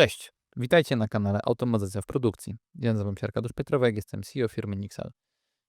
Cześć, witajcie na kanale Automatyzacja w produkcji. Ja nazywam się Arkadiusz Pietrowek, jestem CEO firmy Nixal.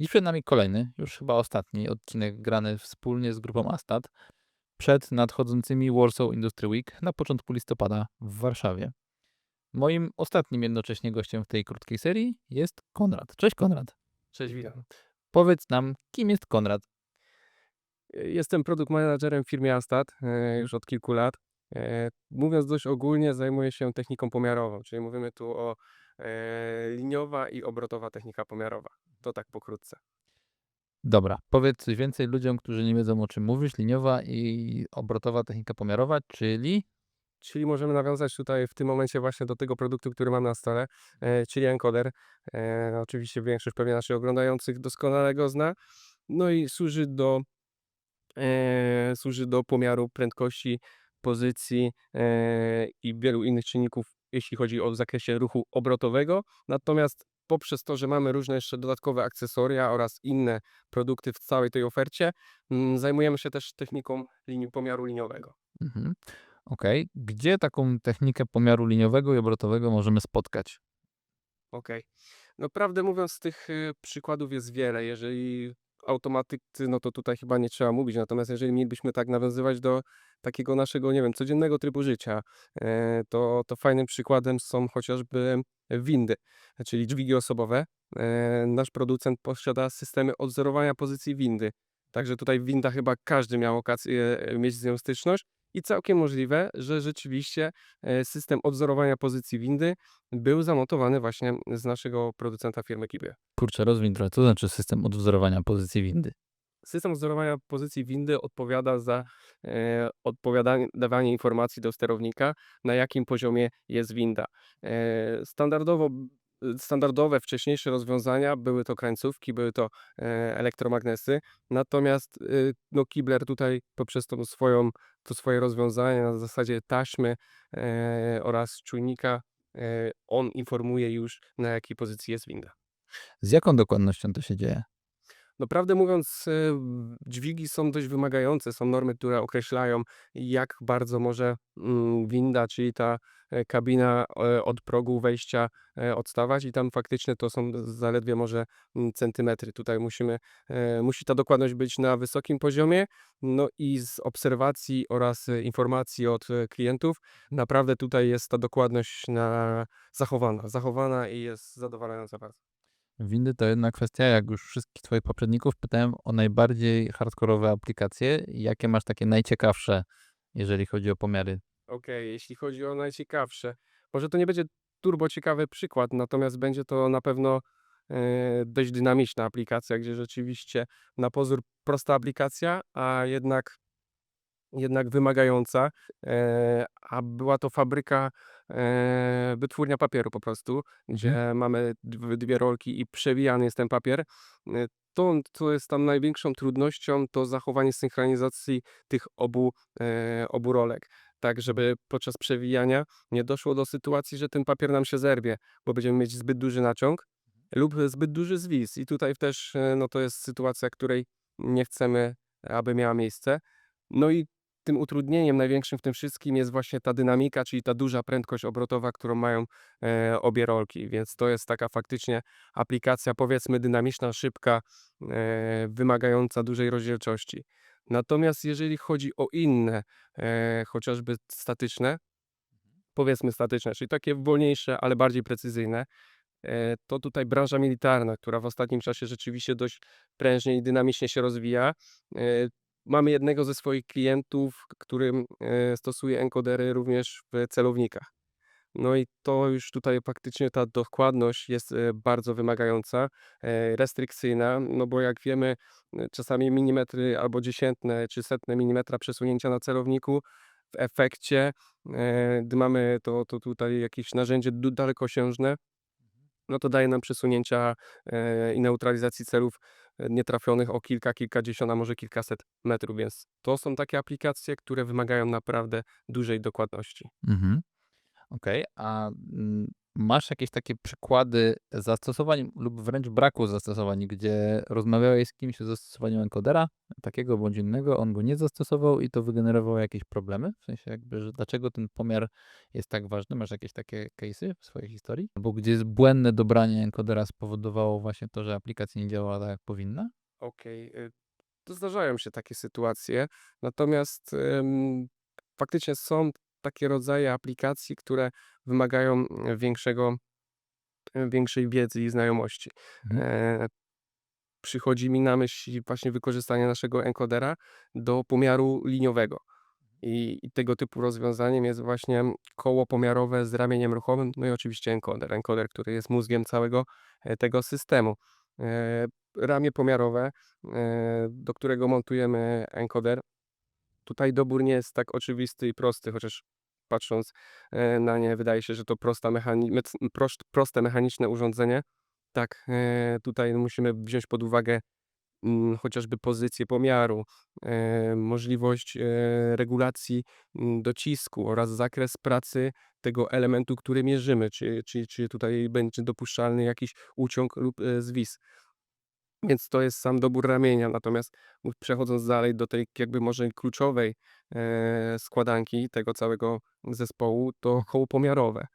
Dziś przed nami kolejny, już chyba ostatni odcinek grany wspólnie z grupą Astat przed nadchodzącymi Warsaw Industry Week na początku listopada w Warszawie. Moim ostatnim jednocześnie gościem w tej krótkiej serii jest Konrad. Cześć Konrad. Cześć, witam. Powiedz nam, kim jest Konrad? Jestem produkt managerem w firmie Astat e, już od kilku lat. E, Mówiąc dość ogólnie, zajmuję się techniką pomiarową, czyli mówimy tu o e, liniowa i obrotowa technika pomiarowa. To tak pokrótce. Dobra, powiedz coś więcej ludziom, którzy nie wiedzą o czym mówisz. Liniowa i obrotowa technika pomiarowa, czyli Czyli możemy nawiązać tutaj w tym momencie właśnie do tego produktu, który mam na stole, e, czyli encoder. Oczywiście większość pewnie naszych oglądających doskonale go zna. No i służy do, służy do pomiaru prędkości, pozycji e, i wielu innych czynników, jeśli chodzi o zakresie ruchu obrotowego. Natomiast poprzez to, że mamy różne jeszcze dodatkowe akcesoria oraz inne produkty w całej tej ofercie, mm, zajmujemy się też techniką linii pomiaru liniowego. Mhm. Okej. Gdzie taką technikę pomiaru liniowego i obrotowego możemy spotkać? Okej. No prawdę mówiąc, tych y, przykładów jest wiele. Jeżeli automatycy, no to tutaj chyba nie trzeba mówić. Natomiast jeżeli mielibyśmy tak nawiązywać do takiego naszego, nie wiem, codziennego trybu życia, e, to, to fajnym przykładem są chociażby windy, czyli dźwigi osobowe. E, Nasz producent posiada systemy odzorowania pozycji windy. Także tutaj winda chyba każdy miał okazję e, mieć z nią styczność. I całkiem możliwe, że rzeczywiście e, system odzorowania pozycji windy był zamontowany właśnie z naszego producenta firmy Kibie. Kurczę, rozwiń trochę. Co to znaczy system odwzorowania pozycji windy? System odzorowania pozycji windy odpowiada za e, odpowiadanie, dawanie informacji do sterownika, na jakim poziomie jest winda. E, standardowo, standardowe wcześniejsze rozwiązania były to krańcówki, były to e, elektromagnesy, natomiast e, no, Kibler tutaj poprzez tą swoją, to swoje rozwiązanie na zasadzie taśmy e, oraz czujnika, e, on informuje już na jakiej pozycji jest winda. Z jaką dokładnością to się dzieje? No prawdę mówiąc, e, dźwigi są dość wymagające. Są normy, które określają, jak bardzo może mm, winda, czyli ta e, kabina e, od progu wejścia e, odstawać i tam faktycznie to są zaledwie może mm, centymetry. Tutaj musimy, musi ta dokładność być na wysokim poziomie. No i z obserwacji oraz informacji od klientów naprawdę tutaj jest ta dokładność na, zachowana, zachowana i jest zadowalająca bardzo. Windy to jedna kwestia. Jak już wszystkich Twoich poprzedników pytałem o najbardziej hardkorowe aplikacje. Jakie masz takie najciekawsze, jeżeli chodzi o pomiary? Okej, jeśli chodzi o najciekawsze, może to nie będzie turbo ciekawy przykład, natomiast będzie to na pewno e, dość dynamiczna aplikacja, gdzie rzeczywiście na pozór prosta aplikacja, a jednak, jednak wymagająca, e, a była to fabryka, e, wytwórnia papieru po prostu, gdzie mamy dw- dwie rolki i przewijany jest ten papier. E, To, co jest tam największą trudnością, to zachowanie synchronizacji tych obu, obu rolek tak żeby podczas przewijania nie doszło do sytuacji, że ten papier nam się zerwie, bo będziemy mieć zbyt duży naciąg lub zbyt duży zwis. I tutaj też no, to jest sytuacja, której nie chcemy, aby miała miejsce. No i tym utrudnieniem największym w tym wszystkim jest właśnie ta dynamika, czyli ta duża prędkość obrotowa, którą mają e, obie rolki. Więc to jest taka faktycznie aplikacja, powiedzmy, dynamiczna, szybka, e, wymagająca dużej rozdzielczości. Natomiast jeżeli chodzi o inne, e, chociażby statyczne, powiedzmy statyczne, czyli takie wolniejsze, ale bardziej precyzyjne, e, to tutaj branża militarna, która w ostatnim czasie rzeczywiście dość prężnie i dynamicznie się rozwija. E, Mamy jednego ze swoich klientów, który e, stosuje encodery również w celownikach. No i to już tutaj faktycznie ta dokładność jest e, bardzo wymagająca, e, restrykcyjna, no bo jak wiemy, czasami milimetry albo dziesiętne czy setne milimetra przesunięcia na celowniku w efekcie, gdy mamy to, to tutaj jakieś narzędzie dalekosiężne, no to daje nam przesunięcia e, i neutralizacji celów e, nietrafionych o kilka, kilkadziesiąt, a może kilkaset metrów, więc to są takie aplikacje, które wymagają naprawdę dużej dokładności. Mhm. Okej, a mm, Masz jakieś takie przykłady zastosowań lub wręcz braku zastosowań, gdzie rozmawiałeś z kimś o zastosowaniu encodera, takiego bądź innego, on go nie zastosował i to wygenerowało jakieś problemy? W sensie jakby, że dlaczego ten pomiar jest tak ważny? Masz jakieś takie case'y w swojej historii? Albo gdzie błędne dobranie encodera spowodowało właśnie to, że aplikacja nie działała tak, jak powinna? Okej, y, to zdarzają się takie sytuacje, natomiast ym, faktycznie są takie rodzaje aplikacji, które wymagają mm, większego, y, większej wiedzy i znajomości. Mhm. E, przychodzi mi na myśl właśnie wykorzystanie naszego encodera do pomiaru liniowego. I, I tego typu rozwiązaniem jest właśnie koło pomiarowe z ramieniem ruchomym, no i oczywiście encoder. Encoder, który jest mózgiem całego e, tego systemu. E, ramię pomiarowe, e, do którego montujemy encoder. Tutaj dobór nie jest tak oczywisty i prosty, chociaż patrząc e, na nie wydaje się, że to prosta mechani- mec- prost- proste mechaniczne urządzenie. Tak, e, tutaj musimy wziąć pod uwagę mm, chociażby pozycję pomiaru, e, możliwość regulacji mm, docisku oraz zakres pracy tego elementu, który mierzymy, czy, czy, czy tutaj będzie dopuszczalny jakiś uciąg lub zwis. Więc to jest sam dobór ramienia. Natomiast przechodząc dalej do tej jakby może kluczowej e, składanki tego całego zespołu, to koło pomiarowe.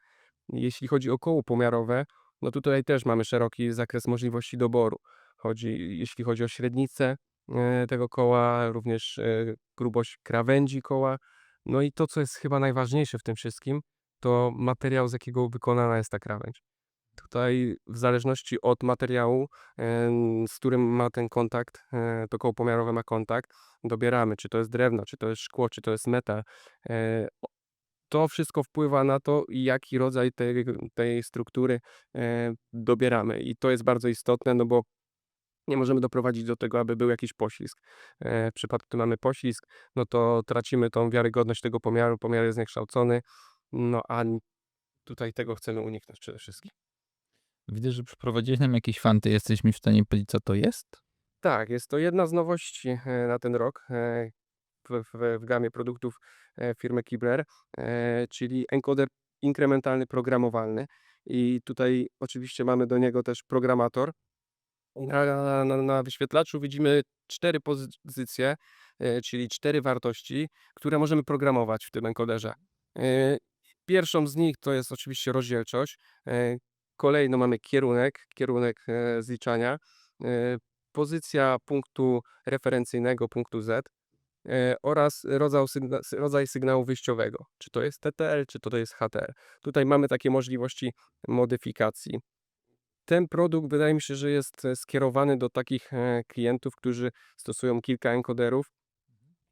Jeśli chodzi o koło pomiarowe, no tutaj też mamy szeroki zakres możliwości doboru. Chodzi, jeśli chodzi o średnicę e, tego koła, również e, grubość krawędzi koła. No i to, co jest chyba najważniejsze w tym wszystkim, to materiał, z jakiego wykonana jest ta krawędź. Tutaj w zależności od materiału, z którym ma ten kontakt, e, to koło pomiarowe ma kontakt, dobieramy, czy to jest drewno, czy to jest szkło, czy to jest metal. E, To wszystko wpływa na to, jaki rodzaj tej, tej struktury e, dobieramy. I to jest bardzo istotne, no bo nie możemy doprowadzić do tego, aby był jakiś poślizg. W przypadku, gdy mamy poślizg, no to tracimy tą wiarygodność tego pomiaru, pomiar jest zniekształcony, no a tutaj tego chcemy uniknąć przede wszystkim. Widzę, że przyprowadziłeś nam jakieś fanty. Jesteś mi w stanie powiedzieć, co to jest? Tak, jest to jedna z nowości e, na ten rok e, w, w, w gamie produktów e, firmy Kibler, czyli encoder inkrementalny programowalny. I tutaj oczywiście mamy do niego też programator. Na, na, na wyświetlaczu widzimy cztery pozycje, czyli cztery wartości, które możemy programować w tym encoderze. Pierwszą z nich to jest oczywiście rozdzielczość. Kolejno mamy kierunek, kierunek e, zliczania. e, pozycja punktu referencyjnego, punktu Z e, oraz rodzaj, sygna, rodzaj sygnału wyjściowego. Czy to jest TTL, czy to jest HTL. Tutaj mamy takie możliwości modyfikacji. Ten produkt wydaje mi się, że jest skierowany do takich klientów, którzy stosują kilka encoderów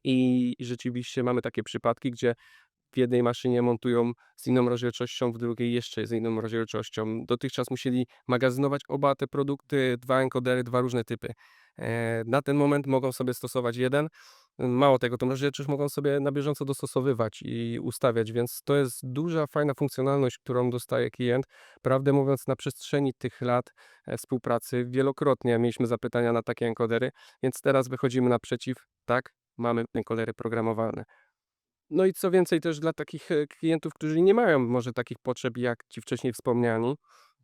i rzeczywiście mamy takie przypadki, gdzie w jednej maszynie montują z inną rozdzielczością, w drugiej jeszcze z inną rozdzielczością. Dotychczas musieli magazynować oba te produkty, dwa encodery, dwa różne typy. E, Na ten moment mogą sobie stosować jeden. Mało tego, tą rozdzielczość mogą sobie na bieżąco dostosowywać i ustawiać, więc to jest duża, fajna funkcjonalność, którą dostaje klient. Prawdę mówiąc, na przestrzeni tych lat e, współpracy wielokrotnie mieliśmy zapytania na takie encodery, więc teraz wychodzimy naprzeciw, tak, mamy encodery programowalne. No i co więcej też dla takich e, klientów, którzy nie mają może takich potrzeb jak ci wcześniej wspomniani,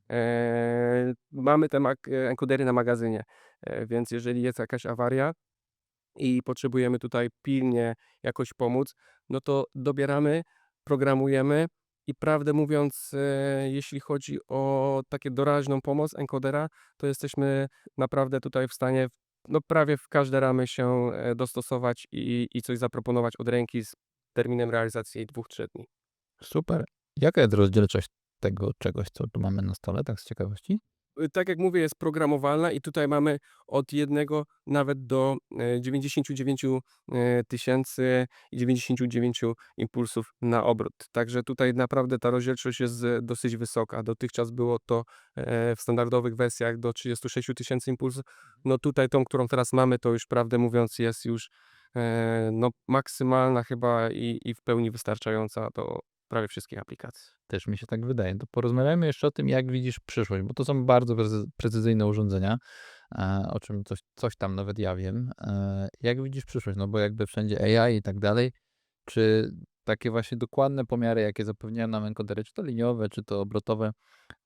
e, mamy te e, encodery na magazynie, e, więc jeżeli jest jakaś awaria i potrzebujemy tutaj pilnie jakoś pomóc, no to dobieramy, programujemy i prawdę mówiąc, e, jeśli chodzi o takie doraźną pomoc encodera, to jesteśmy naprawdę tutaj w stanie no prawie w każde ramy się e, dostosować i, i coś zaproponować od ręki z terminem realizacji dwóch, trzech dni. Super. Jaka jest rozdzielczość tego czegoś, co tu mamy na stole, tak z ciekawości? Y, Tak jak mówię, jest programowalna i tutaj mamy od jednego nawet do e, 99 e, tysięcy i 99 impulsów na obrót. Także tutaj naprawdę ta rozdzielczość jest e, dosyć wysoka. Dotychczas było to e, w standardowych wersjach do 36 tysięcy impulsów. No tutaj tą, którą teraz mamy, to już prawdę mówiąc jest już e, no, maksymalna chyba i, i w pełni wystarczająca do prawie wszystkich aplikacji. Też mi się tak wydaje. To porozmawiajmy jeszcze o tym, jak widzisz przyszłość, bo to są bardzo precy- precyzyjne urządzenia, e, o czym coś, coś tam nawet ja wiem. E, Jak widzisz przyszłość? No bo jakby wszędzie AI i tak dalej. Czy takie właśnie dokładne pomiary, jakie zapewniają nam encodery, czy to liniowe, czy to obrotowe,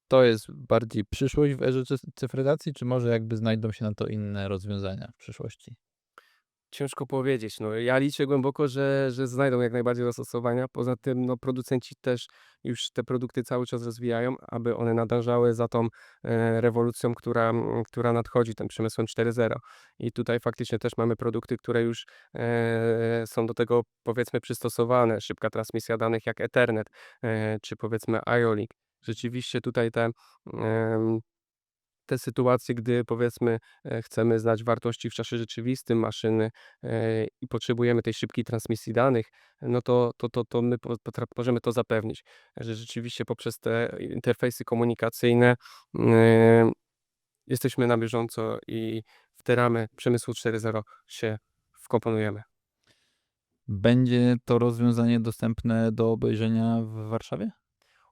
to jest bardziej przyszłość w erze cy- cyfryzacji, czy może jakby znajdą się na to inne rozwiązania w przyszłości? Ciężko powiedzieć. No, ja liczę głęboko, że, że znajdą jak najbardziej zastosowania. Poza tym no, producenci też już te produkty cały czas rozwijają, aby one nadążały za tą e, rewolucją, która, która nadchodzi, tym przemysłem 4.0. I tutaj faktycznie też mamy produkty, które już e, są do tego powiedzmy przystosowane. Szybka transmisja danych jak Ethernet, e, czy powiedzmy IO-Link. Rzeczywiście tutaj te te sytuacje, gdy powiedzmy e, chcemy znać wartości w czasie rzeczywistym maszyny e, i potrzebujemy tej szybkiej transmisji danych, no to, to, to, to my możemy to zapewnić, że rzeczywiście poprzez te interfejsy komunikacyjne e, jesteśmy na bieżąco i w te ramy przemysłu 4.0 się wkomponujemy. Będzie to rozwiązanie dostępne do obejrzenia w Warszawie?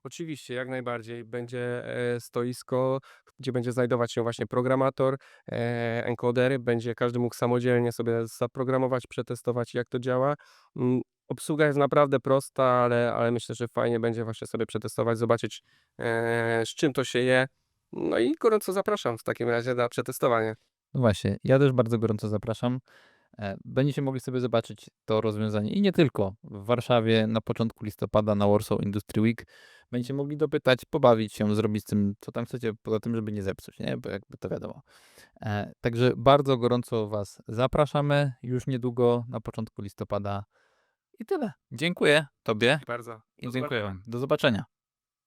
Oczywiście, jak najbardziej. Będzie stoisko, gdzie będzie znajdować się właśnie programator, e, encodery. Będzie każdy mógł samodzielnie sobie zaprogramować, przetestować, jak to działa. Mm, Obsługa jest naprawdę prosta, ale, ale myślę, że fajnie będzie właśnie sobie przetestować, zobaczyć, e, z czym to się je. No i gorąco zapraszam w takim razie na przetestowanie. No właśnie, ja też bardzo gorąco zapraszam. E, Będziecie mogli sobie zobaczyć to rozwiązanie i nie tylko. W Warszawie na początku listopada na Warsaw Industry Week będziecie mogli dopytać, pobawić się, zrobić z tym, co tam chcecie, poza tym, żeby nie zepsuć, nie? Bo jakby to wiadomo. E, Także bardzo gorąco Was zapraszamy już niedługo na początku listopada. I tyle. Dziękuję Tobie Bardzo. i dziękuję. Wam. Do zobaczenia.